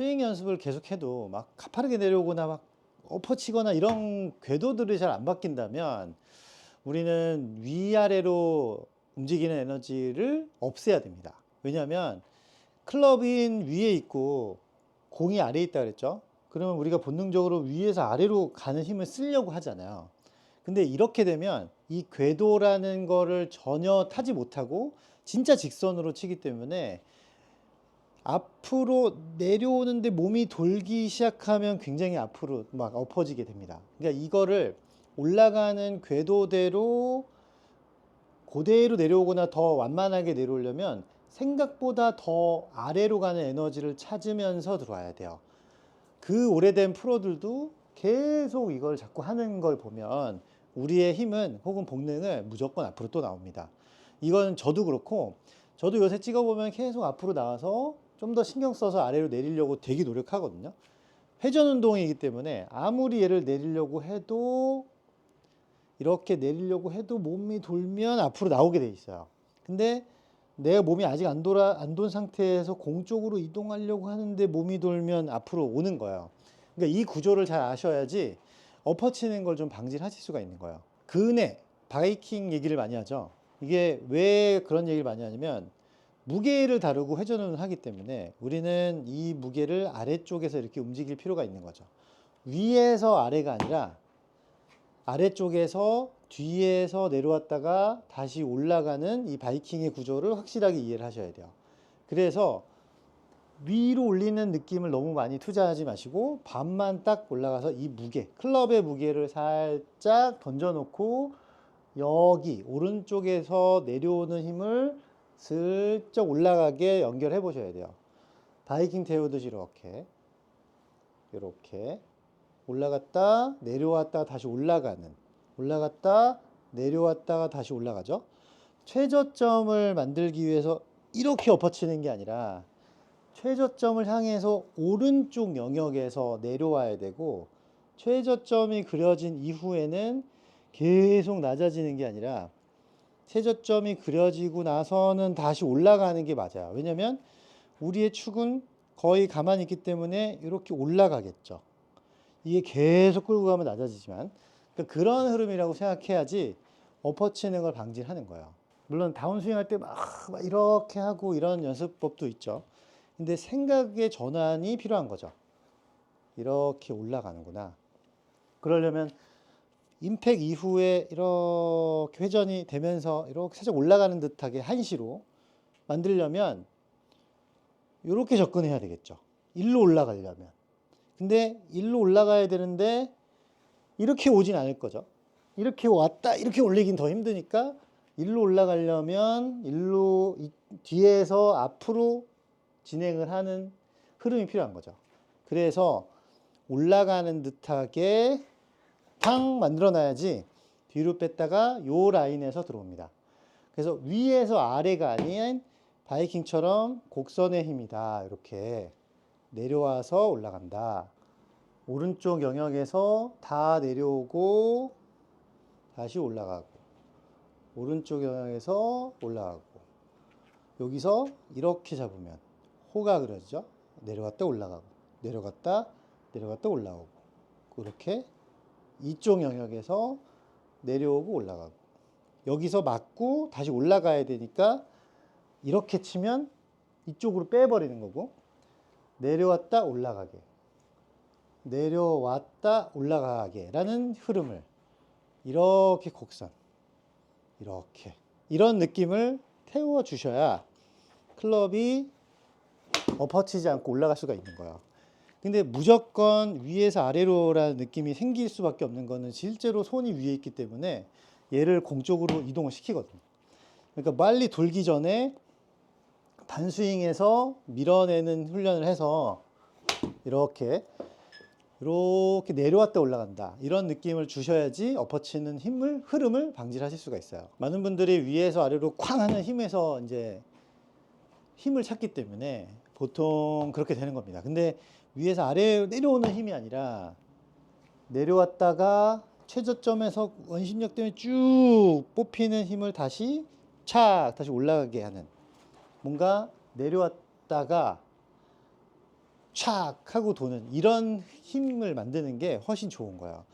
스윙 연습을 계속해도 막 가파르게 내려오거나 막 엎어치거나 이런 궤도들이 잘 안 바뀐다면 우리는 위아래로 움직이는 에너지를 없애야 됩니다. 왜냐하면 클럽인 위에 있고 공이 아래에 있다 그랬죠. 그러면 우리가 본능적으로 위에서 아래로 가는 힘을 쓰려고 하잖아요. 근데 이렇게 되면 이 궤도라는 거를 전혀 타지 못하고 진짜 직선으로 치기 때문에 앞으로 내려오는데 몸이 돌기 시작하면 굉장히 앞으로 막 엎어지게 됩니다. 그러니까 이거를 올라가는 궤도대로 그대로 내려오거나 더 완만하게 내려오려면 생각보다 더 아래로 가는 에너지를 찾으면서 들어와야 돼요. 그 오래된 프로들도 계속 이걸 자꾸 하는 걸 보면 우리의 힘은 혹은 본능은 무조건 앞으로 또 나옵니다. 이건 저도 그렇고 저도 요새 찍어보면 계속 앞으로 나와서 좀 더 신경 써서 아래로 내리려고 되게 노력하거든요. 회전 운동이기 때문에 아무리 얘를 내리려고 해도 이렇게 내리려고 해도 몸이 돌면 앞으로 나오게 돼 있어요. 근데 내가 몸이 아직 안 돌아 안 돈 상태에서 공 쪽으로 이동하려고 하는데 몸이 돌면 앞으로 오는 거예요. 그러니까 이 구조를 잘 아셔야지 엎어치는 걸 좀 방지를 하실 수가 있는 거예요. 근에 바이킹 얘기를 많이 하죠. 이게 왜 그런 얘기를 많이 하냐면 무게를 다루고 회전을 하기 때문에 우리는 이 무게를 아래쪽에서 이렇게 움직일 필요가 있는 거죠. 위에서 아래가 아니라 아래쪽에서 뒤에서 내려왔다가 다시 올라가는 이 바이킹의 구조를 확실하게 이해를 하셔야 돼요. 그래서 위로 올리는 느낌을 너무 많이 투자하지 마시고 반만 딱 올라가서 이 무게, 클럽의 무게를 살짝 던져놓고 여기 오른쪽에서 내려오는 힘을 슬쩍 올라가게 연결해 보셔야 돼요. 바이킹 태우듯이 이렇게 이렇게 올라갔다 내려왔다 다시 올라가는 올라갔다 내려왔다가 다시 올라가죠. 최저점을 만들기 위해서 이렇게 엎어치는 게 아니라 최저점을 향해서 오른쪽 영역에서 내려와야 되고 최저점이 그려진 이후에는 계속 낮아지는 게 아니라 최저점이 그려지고 나서는 다시 올라가는 게 맞아요. 왜냐면 우리의 축은 거의 가만히 있기 때문에 이렇게 올라가겠죠. 이게 계속 끌고 가면 낮아지지만 그런 흐름이라고 생각해야지 엎어치는 걸 방지하는 거예요. 물론 다운스윙 할 때 막 이렇게 하고 이런 연습법도 있죠. 근데 생각의 전환이 필요한 거죠. 이렇게 올라가는구나. 그러려면 임팩 이후에 이렇게 회전이 되면서 이렇게 살짝 올라가는 듯하게 한시로 만들려면 이렇게 접근해야 되겠죠. 일로 올라가려면. 근데 일로 올라가야 되는데 이렇게 오진 않을 거죠. 이렇게 왔다 이렇게 올리긴 더 힘드니까 일로 올라가려면 일로 이- 뒤에서 앞으로 진행을 하는 흐름이 필요한 거죠. 그래서 올라가는 듯하게 팡 만들어 놔야지 뒤로 뺐다가 요 라인에서 들어옵니다. 그래서 위에서 아래가 아닌 바이킹처럼 곡선의 힘이다. 이렇게 내려와서 올라간다. 오른쪽 영역에서 다 내려오고 다시 올라가고 오른쪽 영역에서 올라가고 여기서 이렇게 잡으면 호가 그려지죠. 내려갔다 올라가고 내려갔다 내려갔다 올라오고 그렇게 이쪽 영역에서 내려오고 올라가고 여기서 맞고 다시 올라가야 되니까 이렇게 치면 이쪽으로 빼버리는 거고 내려왔다 올라가게 내려왔다 올라가게 라는 흐름을 이렇게 곡선 이렇게 이런 느낌을 태워 주셔야 클럽이 엎어치지 않고 올라갈 수가 있는 거예요. 근데 무조건 위에서 아래로라는 느낌이 생길 수밖에 없는 거는 실제로 손이 위에 있기 때문에 얘를 공 쪽으로 이동을 시키거든요. 그러니까 빨리 돌기 전에 단스윙에서 밀어내는 훈련을 해서 이렇게 이렇게 내려왔다 올라간다 이런 느낌을 주셔야지 엎어치는 힘을 흐름을 방지를 하실 수가 있어요. 많은 분들이 위에서 아래로 쾅 하는 힘에서 이제 힘을 찾기 때문에 보통 그렇게 되는 겁니다. 근데 위에서 아래로 내려오는 힘이 아니라 내려왔다가 최저점에서 원심력 때문에 쭉 뽑히는 힘을 다시 착 다시 올라가게 하는 뭔가 내려왔다가 촥 하고 도는 이런 힘을 만드는 게 훨씬 좋은 거예요.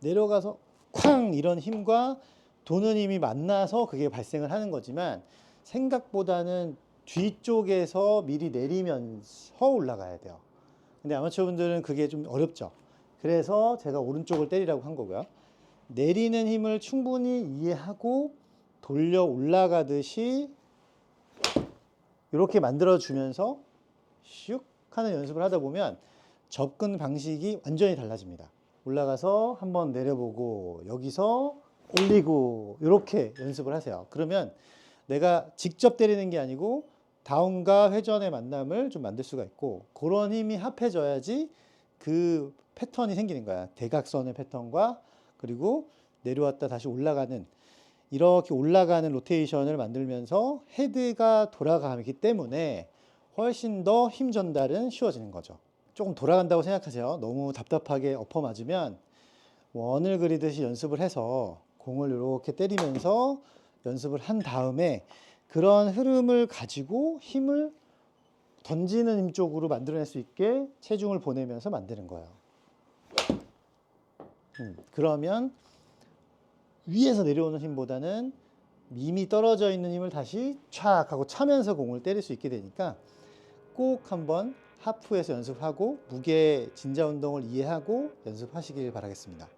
내려가서 쾅 이런 힘과 도는 힘이 만나서 그게 발생을 하는 거지만 생각보다는 뒤쪽에서 미리 내리면서 올라가야 돼요. 근데 아마추어 분들은 그게 좀 어렵죠. 그래서 제가 오른쪽을 때리라고 한 거고요. 내리는 힘을 충분히 이해하고 돌려 올라가듯이 이렇게 만들어 주면서 슉 하는 연습을 하다 보면 접근 방식이 완전히 달라집니다. 올라가서 한번 내려보고 여기서 올리고 이렇게 연습을 하세요. 그러면 내가 직접 때리는 게 아니고 다운과 회전의 만남을 좀 만들 수가 있고 그런 힘이 합해져야지 그 패턴이 생기는 거야. 대각선의 패턴과 그리고 내려왔다 다시 올라가는 이렇게 올라가는 로테이션을 만들면서 헤드가 돌아가기 때문에 훨씬 더 힘 전달은 쉬워지는 거죠. 조금 돌아간다고 생각하세요. 너무 답답하게 엎어 맞으면 원을 그리듯이 연습을 해서 공을 이렇게 때리면서 연습을 한 다음에 그런 흐름을 가지고 힘을 던지는 힘 쪽으로 만들어낼 수 있게 체중을 보내면서 만드는 거예요. 음, 그러면 위에서 내려오는 힘보다는 이미 떨어져 있는 힘을 다시 촥 하고 차면서 공을 때릴 수 있게 되니까 꼭 한번 하프에서 연습하고 무게 진자 운동을 이해하고 연습하시길 바라겠습니다.